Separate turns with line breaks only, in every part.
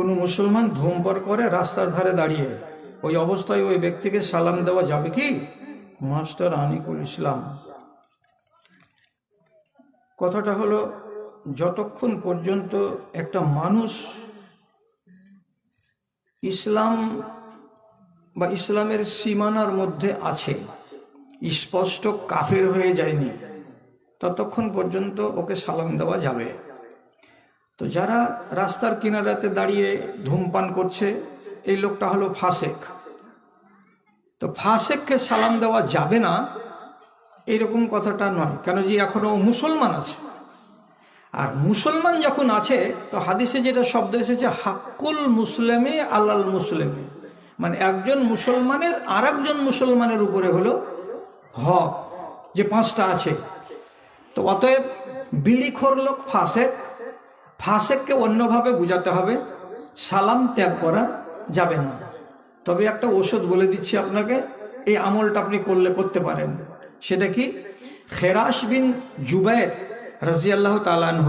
কোনো মুসলমান ধূমপান করে রাস্তার ধারে দাঁড়িয়ে, ওই অবস্থায় ওই ব্যক্তিকে সালাম দেওয়া যাবে কি? মাস্টার আনিকুল ইসলাম। কথাটা হলো, যতক্ষণ পর্যন্ত একটা মানুষ ইসলাম বা ইসলামের সীমানার মধ্যে আছে, স্পষ্ট কাফের হয়ে যায়নি, ততক্ষণ পর্যন্ত ওকে সালাম দেওয়া যাবে। তো যারা রাস্তার কিনারাতে দাঁড়িয়ে ধূমপান করছে, এই লোকটা হলো ফাসেক। তো ফাসেককে সালাম দেওয়া যাবে না, এরকম কথাটা নয় কেন যে এখনও মুসলমান আছে। আর মুসলমান যখন আছে, তো হাদিসে যেটা শব্দ এসেছে, হাক্কুল মুসলেমে আল্লাল মুসলিমে। মানে একজন মুসলমানের আর একজন মুসলমানের উপরে হলো হক, যে পাঁচটা আছে। তো অতএব বিড়িখোর লোক ফাসেক ফাসেককে অন্যভাবে বুঝাতে হবে, সালাম ত্যাগ করা যাবে না। তবে একটা ওষুধ বলে দিচ্ছি আপনাকে, এই আমলটা আপনি করলে করতে পারেন। সেটা কি? খেরাস বিন জুবাইর রাজিয়াল্লাহ তালানহ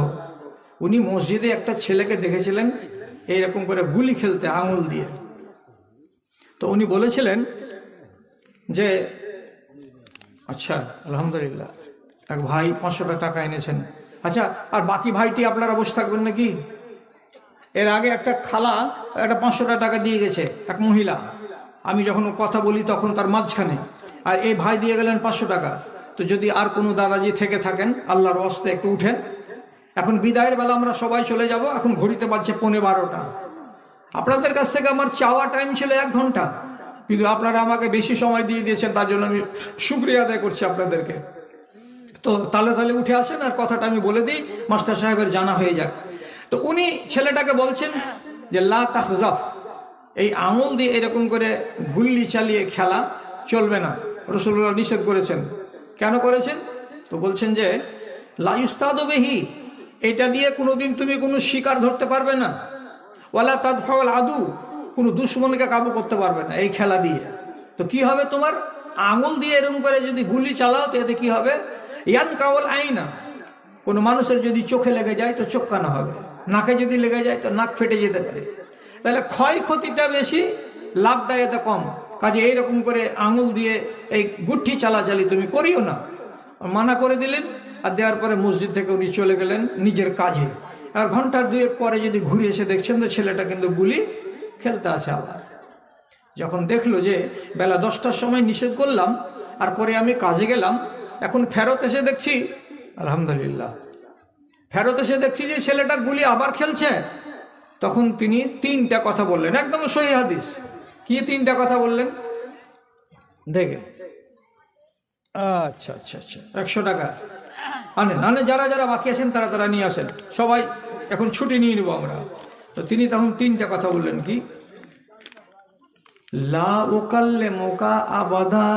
উনি মসজিদে একটা ছেলেকে দেখেছিলেন, এইরকম করে গুলি খেলতে আঙুল দিয়ে। তো উনি বলেছিলেন যে আচ্ছা আলহামদুলিল্লাহ, এক ভাই পাঁচশোটা টাকা এনেছেন। আচ্ছা আর বাকি ভাইটি আপনারা বসে থাকবেন নাকি? এর আগে একটা খালা, একটা পাঁচশোটা টাকা দিয়ে গেছে, এক মহিলা। আমি যখন কথা বলি তখন তার মাঝখানে। আর এই ভাই দিয়ে গেলেন পাঁচশো টাকা। তো যদি আর কোনো দাদাজি থেকে থাকেন, আল্লাহর অস্তে একটু উঠেন। এখন বিদায়ের বেলা আমরা সবাই চলে যাব, এখন ঘড়িতে বাজছে পৌনে বারোটা। আপনাদের কাছ থেকে আমার চাওয়া টাইম ছিল এক ঘণ্টা। কিন্তু আপনারা আমাকে বেশি সময় দিয়ে দিয়েছেন, তার জন্য আমি শুক্রিয়া আদায় করছি আপনাদেরকে। তো তালে তালে উঠে আসেন আর কথাটা আমি বলে দিই, মাস্টার সাহেবের জানা হয়ে যাক। তো উনি ছেলেটাকে বলছেন যে, লা তাহজাফ এই আঙুল দিয়ে এরকম করে গুল্লি চালিয়ে খেলা চলবে না। রসুল্লাহ নিষেধ করেছেন। কেন করেছেন? তো বলছেন যে লাইস্তাদবেহি এটা দিয়ে কোনোদিন তুমি কোনো শিকার ধরতে পারবে না। ওয়ালা তাদফাওয়াল আদু, কোনো দুশ্মনকে কাবু করতে পারবে না এই খেলা দিয়ে। তো কি হবে তোমার? আঙুল দিয়ে এরকম করে যদি গুলি চালাও, তো এতে কি হবে? ইয়ান কাওয়াল আইনা। কোনো মানুষের যদি চোখে লেগে যায় তো চোখ কানা হবে। নাকে যদি লেগে যায় তো নাক ফেটে যেতে পারে। তাহলে ক্ষয়ক্ষতিটা বেশি লাভটা এতে কম। কাজে এইরকম করে আঙুল দিয়ে এই গুঠি চালাচালি তুমি করিও না। মানা করে দিলেন, আর দেওয়ার পরে মসজিদ থেকে উনি চলে গেলেন নিজের কাজে। আর ঘণ্টার দুয়েক পরে যদি ঘুরে এসে দেখছেন, তো ছেলেটা কিন্তু গুলি খেলতে আছে আবার। যখন দেখল যে বেলা দশটার সময় নিষেধ করলাম, আর পরে আমি কাজে গেলাম এখন ফেরত এসে দেখছি, আলহামদুলিল্লাহ। ফেরত এসে দেখছি যে ছেলেটা গুলি আবার খেলছে। তখন তিনি তিনটা কথা বললেন। একদম সহি হাদিস। কি তিনটা কথা বললেন? দেখে। আচ্ছা আচ্ছা আচ্ছা। একশো টাকা। আনেন আনেন, যারা যারা বাকি আছেন, তারা তারা নিয়ে আসেন। সবাই এখন ছুটি নিয়ে নেব আমরা। তো তিনি তখন তিনটা কথা বললেন কি? লা ওকাল্লে মোকা আবাধা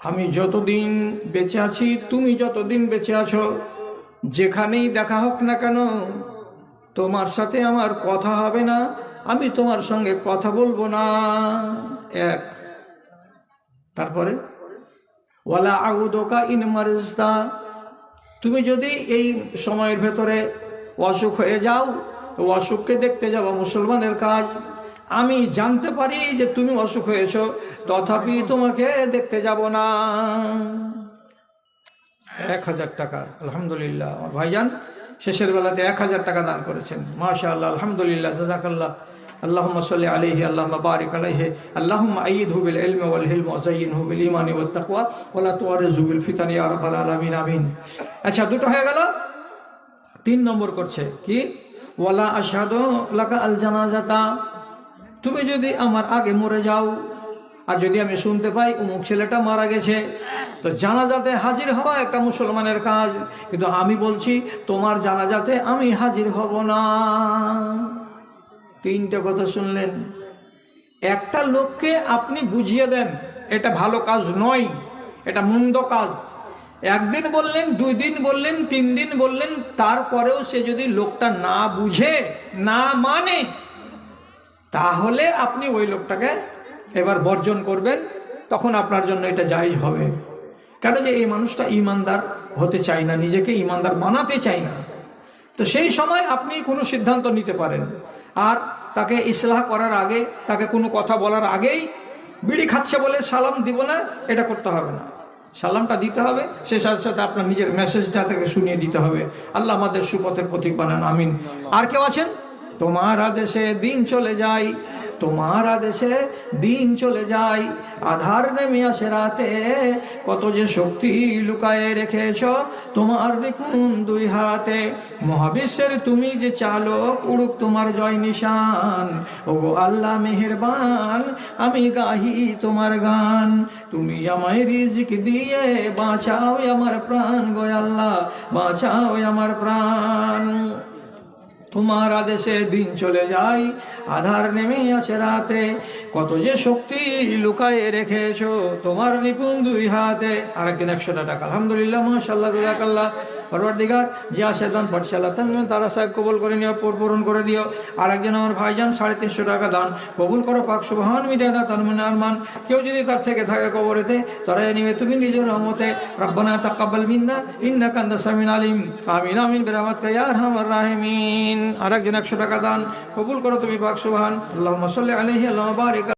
আমি যতদিন বেঁচে আছি, তুমি যতদিন বেঁচে আছো, যেখানেই দেখা হোক না কেন, তোমার সাথে আমার কথা হবে না, আমি তোমার সঙ্গে কথা বলব না। এক। তারপরে, ওয়ালা আউদোকা ইন মারিস্তা তুমি যদি এই সময়ের ভেতরে অসুখ হয়ে যাও তো অসুখকে দেখতে যাব মুসলমানের কাজ। আমি জানতে পারি যে তুমি অসুখ হয়েছ তথাপি তোমাকে দেখতে যাব না এক হাজার টাকা আলহামদুলিল্লাহ আমার ভাইজান শেষের বেলাতে এক হাজার টাকা দান করেছেন মাশা আল্লাহ আলহামদুলিল্লাহ জাজাকাল্লাহ اللهم صل عليه اللهم بارك عليه اللهم أيده بالعلم والحلم وزينه بالإيمان والتقوى ولا توارزه بالفتن يا رب العالمين آمين আচ্ছা দুটো হয়ে গেল তিন নম্বর করছে কি ওয়ালা আশহাদু লাকা আল জানাজাতা তুমি যদি আমার আগে মরে যাও, আর যদি আমি শুনতে পাই অমুক ছেলেটা মারা গেছে, তো জানাজাতে হাজির হওয়া একটা মুসলমানের কাজ। কিন্তু আমি বলছি, তোমার জানাজাতে আমি হাজির হব না। তিনটা কথা শুনলেন। একটা লোককে আপনি বুঝিয়ে দেন, এটা ভালো কাজ নয়, এটা মন্দ কাজ। একদিন বললেন, দুই দিন বললেন, তিন দিন বললেন, তারপরেও সে যদি লোকটা না বুঝে, না মানে তাহলে আপনি ওই লোকটাকে এবার বর্জন করবেন, তখন আপনার জন্য এটা জায়জ হবে। কেন যে এই মানুষটা ইমানদার হতে চায় না, নিজেকে ইমানদার বানাতে চায় না। তো সেই সময় আপনি কোনো সিদ্ধান্ত নিতে পারেন। আর তাকে ইসলাহ করার আগে, তাকে কোনো কথা বলার আগেই বিড়ি খাচ্ছে বলে সালাম দিব না, এটা করতে হবে না। সালামটা দিতে হবে, সে সাথে সাথে আপনার নিজের মেসেজটা তাকে শুনিয়ে দিতে হবে। আল্লাহ আমাদের সুপথের প্রতীক বানান, আমিন। আর কেউ আছেন? তোমার আদেশে দিন চলে যায়, তোমার আদেশে দিন চলে যায়। আধার নেমে আসে রাতে, কত যে শক্তি লুকায়ে রেখেছ তোমার দেখুন দুই হাতে। মহাবিশ্বের তুমি যে চালক, উড়ুক তোমার জয় নিশান। ও আল্লাহ মেহেরবান, আমি গাহি তোমার গান। তুমি আমায় রিজিক দিয়ে বাঁচাও আমার প্রাণ, গো আল্লাহ বাঁচাও আমার প্রাণ। তোমার আদেশে দিন চলে যায়, আধার নেমে আসে রাতে। কত যে শক্তি লুকায়ে রেখেছো তোমার নিপুণ দুই হাতে। আর একদিন একশো টাকা। আলহামদুলিল্লাহ মাশাল্লাহ জাজাকাল্লাহ পরবার দিগার যে আসে দান পাঠশালা তানবেন তারা সাহেব কবুল করে নিও পূর পূরণ করে দিও। আর একজন আমার ভাইজান, সাড়ে তিনশো টাকা দান। কবুল করো, পাক সুবহান মিটায় দা তার মনে আরমান। কেউ যদি তার থেকে থাকে কবরেতে তারা নিবে। তুমি নিজের রহমতে। রব্বানা তাকাব্বাল মিন্না, ইন্নাকা আনতাস সামিউল আলিম। আমিন আমিন বিরহমাতিকা ইয়া আরহামার রাহিমিন। আর একজন একশো টাকা দান। কবুল করো তুমি পাক সুবহান। আল্লাহুম্মা সাল্লি আলাইহি, আল্লাহুম্মা বারিক